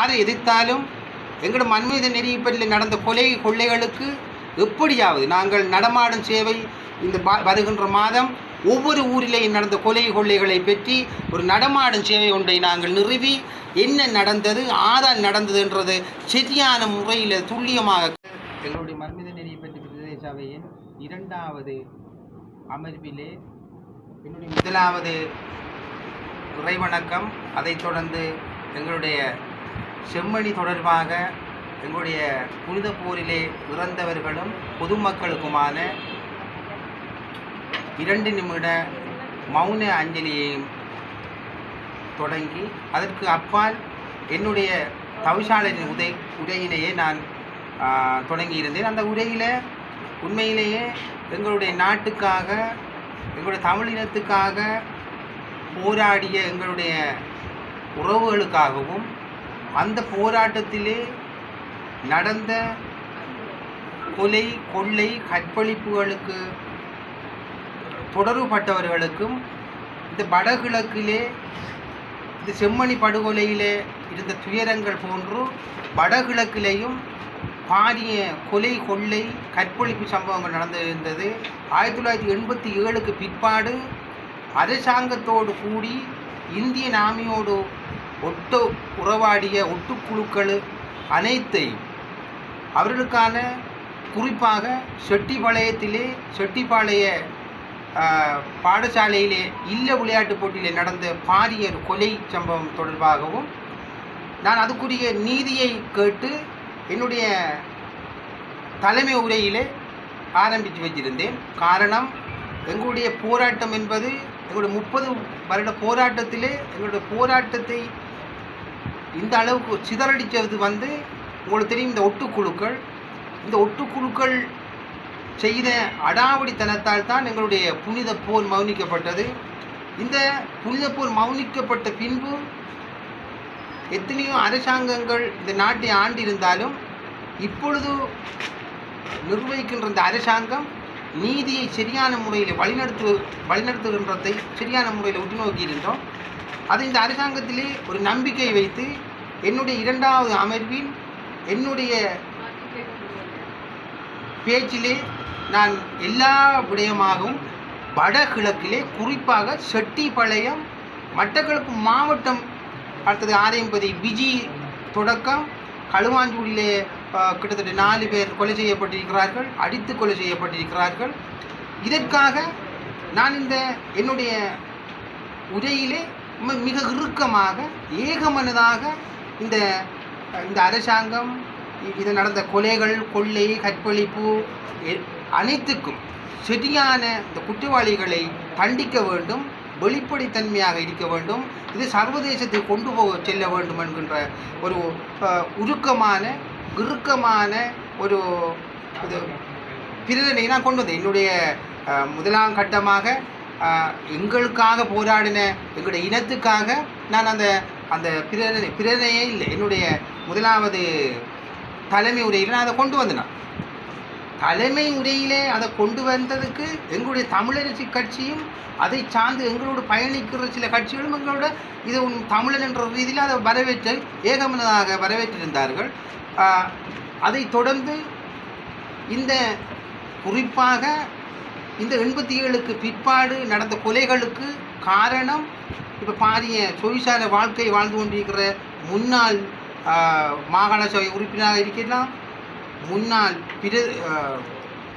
யார் எதிர்த்தாலும் எங்களோட மன்மீத நெறிப்படியில் நடந்த கொலை கொள்ளைகளுக்கு எப்படியாவது நாங்கள் நடமாடும் சேவை இந்த வருகின்ற மாதம் ஒவ்வொரு ஊரிலேயும் நடந்த கொலை கொள்ளைகளை பற்றி ஒரு நடமாடும் சேவை ஒன்றை நாங்கள் நிறுவி என்ன நடந்தது ஆதால் நடந்ததுன்றது சரியான முறையில் துல்லியமாக எங்களுடைய மன்மீத நெறியை பற்றி பிரதேச சபையின் இரண்டாவது அமர்விலே என்னுடைய முதலாவது இறைவணக்கம் அதைத் தொடர்ந்து எங்களுடைய செம்மணி தொடர்பாக எங்களுடைய புனித போரிலே இறந்தவர்களும் பொதுமக்களுக்குமான இரண்டு நிமிட மௌன அஞ்சலியையும் தொடங்கி அதற்கு அப்பால் என்னுடைய தவிசாளரின் உதை உரையிலேயே நான் தொடங்கியிருந்தேன். அந்த உரையில் உண்மையிலேயே எங்களுடைய நாட்டுக்காக எங்களுடைய தமிழினத்துக்காக போராடிய எங்களுடைய உறவுகளுக்காகவும் அந்த போராட்டத்திலே நடந்த கொலை கொள்ளை கற்பழிப்புகளுக்கு தொடர்புபட்டவர்களுக்கும் இந்த வடகிழக்கிலே இந்த செம்மணி படுகொலையிலே இருந்த துயரங்கள் போன்று வடகிழக்கிலேயும் பாரிய கொலை கொள்ளை கற்பழிப்பு சம்பவங்கள் நடந்திருந்தது. ஆயிரத்தி தொள்ளாயிரத்தி எண்பத்தி ஏழுக்கு பிற்பாடு அரசாங்கத்தோடு கூடி இந்திய நாமியோடு ஒட்டு உறவாடிய ஒட்டுக்குழுக்கள் அனைத்தையும் அவர்களுக்கான குறிப்பாக செட்டிப்பாளையத்திலே செட்டிப்பாளைய பாடசாலையிலே இல்ல விளையாட்டுப் போட்டியிலே நடந்த பாரிய கொலை சம்பவம் தொடர்பாகவும் நான் அதுக்குரிய நீதியை கேட்டு என்னுடைய தலைமை உரையிலே ஆரம்பித்து வச்சிருந்தேன் காரணம் எங்களுடைய போராட்டம் என்பது எங்களுடைய முப்பது வருட போராட்டத்திலே எங்களுடைய போராட்டத்தை இந்த அளவுக்கு சிதறடித்தது வந்து உங்களுக்கு தெரியும் இந்த ஒட்டுக்குழுக்கள். இந்த ஒட்டுக்குழுக்கள் செய்த அடாவடித்தனத்தால் தான் எங்களுடைய புனித போர் மௌனிக்கப்பட்டது. இந்த புனித போர் மௌனிக்கப்பட்ட பின்பு எத்தனையோ அரசாங்கங்கள் இந்த நாட்டை ஆண்டிருந்தாலும் இப்பொழுது நிர்வகிக்கின்ற இந்த அரசாங்கம் நீதியை சரியான முறையில் வழிநடத்து வழிநடத்துகின்றதை சரியான முறையில் உற்றுநோக்கி இருந்தோம் அது இந்த அரசாங்கத்திலே ஒரு நம்பிக்கை வைத்து என்னுடைய இரண்டாவது அமர்வில் என்னுடைய பேச்சிலே நான் எல்லா விடயமாகவும் வடகிழக்கிலே குறிப்பாக செட்டிப்பாளையம் மட்டக்களப்பு மாவட்டம் அடுத்தது ஆரையம்பதி விஜி தொடக்கம் களுவாஞ்சூரிலே கிட்டத்தட்ட நாலு பேர் கொலை செய்யப்பட்டிருக்கிறார்கள் அடித்து கொலை செய்யப்பட்டிருக்கிறார்கள். இதற்காக நான் இந்த என்னுடைய உரையிலே மிக இறுக்கமாக ஏகமனதாக இந்த இந்த அரசாங்கம் இ- இது நடந்த கொலைகள் கொள்ளை கற்பழிப்பு எ- அனைத்துக்கும் சரியான இந்த குற்றவாளிகளை தண்டிக்க வேண்டும் வெளிப்படைத்தன்மையாக இருக்க வேண்டும் இது சர்வதேசத்தை கொண்டு போக செல்ல வேண்டும் என்கின்ற ஒரு உருக்கமான இறுக்கமான ஒரு இது பிரிதனை நான் கொண்டு வந்தேன். என்னுடைய முதலாம் கட்டமாக எங்களுக்காக போராடின எங்களுடைய இனத்துக்காக நான் அந்த அந்த பிரேரணை பிரேரணையே இல்லை. என்னுடைய முதலாவது தலைமை உரையில் நான் அதை கொண்டு வந்தேன். தலைமை உரையிலே அதை கொண்டு வந்ததுக்கு எங்களுடைய தமிழரசி கட்சியும் அதை சார்ந்து எங்களோடு பயணிக்கிற சில கட்சிகளும் எங்களோட இது தமிழன் என்ற ரீதியில் அதை வரவேற்று ஏகமனதாக வரவேற்றிருந்தார்கள். அதை அதைத் தொடர்ந்து இந்த குறிப்பாக இந்த எண்பத்தி ஏழுக்கு பிற்பாடு நடந்த கொலைகளுக்கு காரணம் இப்போ பாரிய தொழிற்சாலை வாழ்க்கை வாழ்ந்து கொண்டிருக்கிற முன்னாள் மாகாண சபை உறுப்பினராக இருக்கலாம் முன்னாள் பிர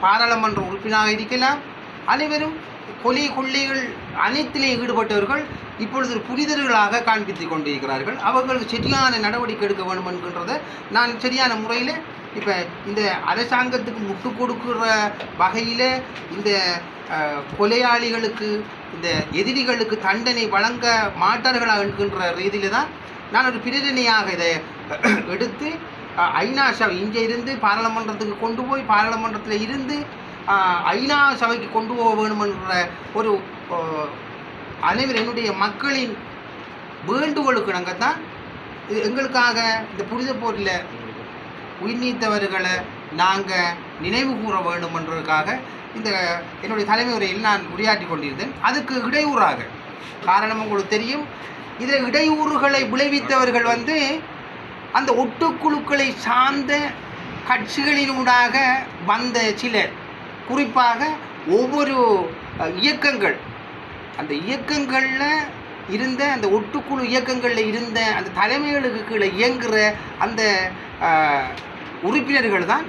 பாராளுமன்ற உறுப்பினராக இருக்கலாம் அனைவரும் கொலை கொள்ளைகள் அனைத்திலே ஈடுபட்டவர்கள் இப்பொழுது புரிதர்களாக காண்பித்து காண்பித்துக் கொண்டிருக்கிறார்கள். அவர்களுக்கு சரியான நடவடிக்கை எடுக்க வேண்டும் என்கின்றதை நான் சரியான முறையில் இப்போ இந்த அரசாங்கத்துக்கு முட்டு கொடுக்குற வகையில் இந்த கொலையாளிகளுக்கு இந்த எதிரிகளுக்கு தண்டனை வழங்க மாட்டார்களா என்கின்ற ரீதியில் தான் நான் ஒரு பிரேரணையாக இதை எடுத்து ஐநா சபை இங்கே இருந்து பாராளுமன்றத்துக்கு கொண்டு போய் பாராளுமன்றத்தில் இருந்து ஐநா சபைக்கு கொண்டு போக வேணுமென்ற ஒரு அனைவர் என்னுடைய மக்களின் வேண்டுகோளுக்கு நாங்கள் தான் எங்களுக்காக இந்த புனித போரில் உயிர் நீத்தவர்களை நாங்கள் நினைவு கூற வேண்டும் என்றதுக்காக இந்த என்னுடைய தலைமை உரையில் நான் உரையாற்றி கொண்டிருந்தேன். அதுக்கு இடையூறாக. காரணம் உங்களுக்கு தெரியும். இதில் இடையூறுகளை விளைவித்தவர்கள் வந்து அந்த ஒட்டுக்குழுக்களை சார்ந்த கட்சிகளினூடாக வந்த சிலர். குறிப்பாக ஒவ்வொரு இயக்கங்கள். அந்த இயக்கங்களில் இருந்த அந்த ஒட்டுக்குழு இயக்கங்களில் இருந்த அந்த தலைமைகளுக்கு கீழே இயங்குகிற அந்த உறுப்பினர்கள் தான்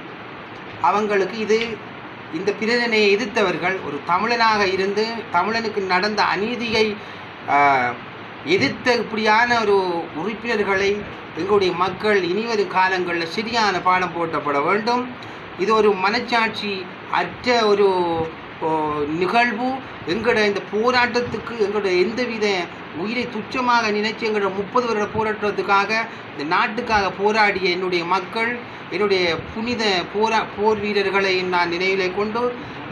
அவங்களுக்கு இது இந்த பிரச்சனையை எதிர்த்தவர்கள். ஒரு தமிழனாக இருந்து தமிழனுக்கு நடந்த அநீதியை எதிர்த்த இப்படியான ஒரு உறுப்பினர்களை எங்களுடைய மக்கள் இனிவரும் காலங்களில் சரியான பாடம் போட்டப்பட வேண்டும். இது ஒரு மனச்சாட்சி அற்ற ஒரு நிகழ்வு. எங்களோட இந்த போராட்டத்துக்கு எங்களோட எந்தவித உயிரை துச்சமாக நினைச்சு எங்களோட முப்பது வருட போராட்டத்துக்காக இந்த நாட்டுக்காக போராடிய என்னுடைய மக்கள் என்னுடைய புனித போரா போர் வீரர்களை நான் நினைவிலே கொண்டு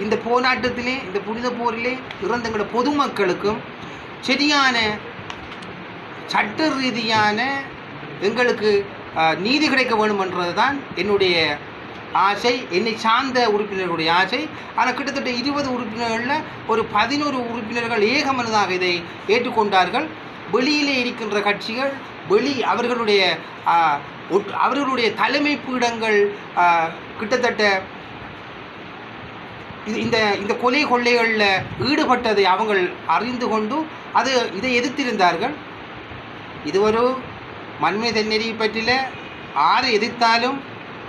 இந்த போராட்டத்திலே இந்த புனித போரிலே இறந்த எங்களோட பொதுமக்களுக்கும் சரியான சட்ட ரீதியான எங்களுக்கு நீதி கிடைக்க வேண்டுமென்றது தான் என்னுடைய ஆசை என்னை சார்ந்த உறுப்பினர்களுடைய ஆசை. ஆனால் கிட்டத்தட்ட இருபது உறுப்பினர்களில் ஒரு பதினோரு உறுப்பினர்கள் ஏகமனதாக இதை ஏற்றுக்கொண்டார்கள். வெளியிலே இருக்கின்ற கட்சிகள் வெளி அவர்களுடைய அவர்களுடைய தலைமை பீடங்கள் கிட்டத்தட்ட இது இந்த இந்த கொலை கொள்ளைகளில் ஈடுபட்டதை அவங்கள் அறிந்து கொண்டு அது இதை எதிர்த்திருந்தார்கள். இது மண்மை மண்மீத பற்றியில் ஆறு எதிர்த்தாலும்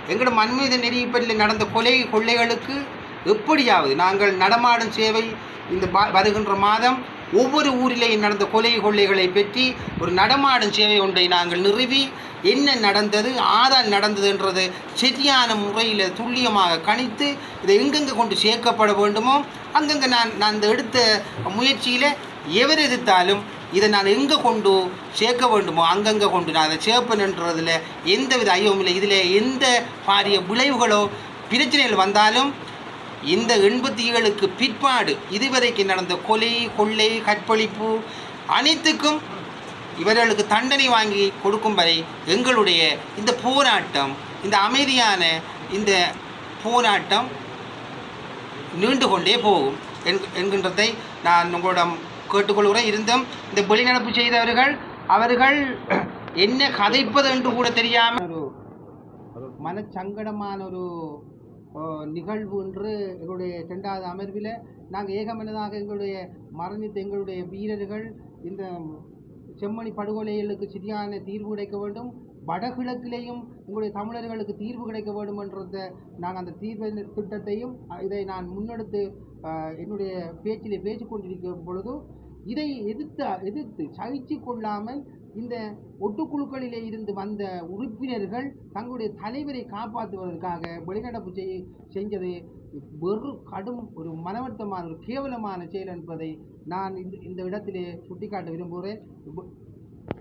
எங்களோட மண்மீத நெறி பற்றியில் நடந்த கொலை கொள்ளைகளுக்கு எப்படியாவது நாங்கள் நடமாடும் சேவை இந்த வருகின்ற மாதம் ஒவ்வொரு ஊரிலேயும் நடந்த கொலை கொள்ளைகளை பற்றி ஒரு நடமாடும் சேவை ஒன்றை நாங்கள் நிறுவி என்ன நடந்தது ஆதால் நடந்ததுன்றது சரியான முறையில் துல்லியமாக கணித்து இதை எங்கெங்கே கொண்டு சேர்க்கப்பட வேண்டுமோ அங்கங்கே நான் நான் இந்த எடுத்த முயற்சியில் எவர் எதிர்த்தாலும் இதை நான் எங்கே கொண்டு சேர்க்க வேண்டுமோ அங்கங்கே கொண்டு நான் அதை சேர்ப்பேன்ன்றதில் எந்தவித ஐயமும் இல்லை. இதில் எந்த பாரிய விளைவுகளோ பிரச்சனைகள் வந்தாலும் இந்த எண்பத்தி ஏழுக்கு பிற்பாடு இதுவரைக்கு நடந்த கொலை கொள்ளை கற்பழிப்பு அனைத்துக்கும் இவர்களுக்கு தண்டனை வாங்கி கொடுக்கும் வரை எங்களுடைய இந்த போராட்டம் இந்த அமைதியான இந்த போராட்டம் நீண்டு கொண்டே போகும் என்கின்றதை நான் உங்களிடம் கேட்டுக்கொள்கிறேன். இருந்தும் இந்த வெளிநடப்பு செய்தவர்கள் அவர்கள் என்ன கதைப்பது என்று கூட தெரியாமல் ஒரு ஒரு மனச்சங்கடமான ஒரு நிகழ்வு என்று எங்களுடைய ரெண்டாவது அமர்வில் நாங்கள் ஏகமனதாக எங்களுடைய மரணித்த எங்களுடைய வீரர்கள் இந்த செம்மணி படுகொலைகளுக்கு சரியான தீர்வு கிடைக்க வேண்டும். வடகிழக்கிலேயும் எங்களுடைய தமிழர்களுக்கு தீர்வு கிடைக்க வேண்டும் என்றத நான் அந்த தீர்வு திட்டத்தையும் இதை நான் முன்னெடுத்து என்னுடைய பேச்சிலே பேசிக் கொண்டிருக்கும் பொழுது இதை எதிர்த்து எதிர்த்து சகிச்சு கொள்ளாமல் இந்த ஒட்டுக்குழுக்களிலே இருந்து வந்த உறுப்பினர்கள் தங்களுடைய தலைவரை காப்பாற்றுவதற்காக வெளிநடப்பு செய் செஞ்சது வெறும் கடும் ஒரு மனவர்த்தமான ஒரு கேவலமான செயல் என்பதை நான் இந்த இந்த இடத்திலே சுட்டிக்காட்ட விரும்புகிறேன்.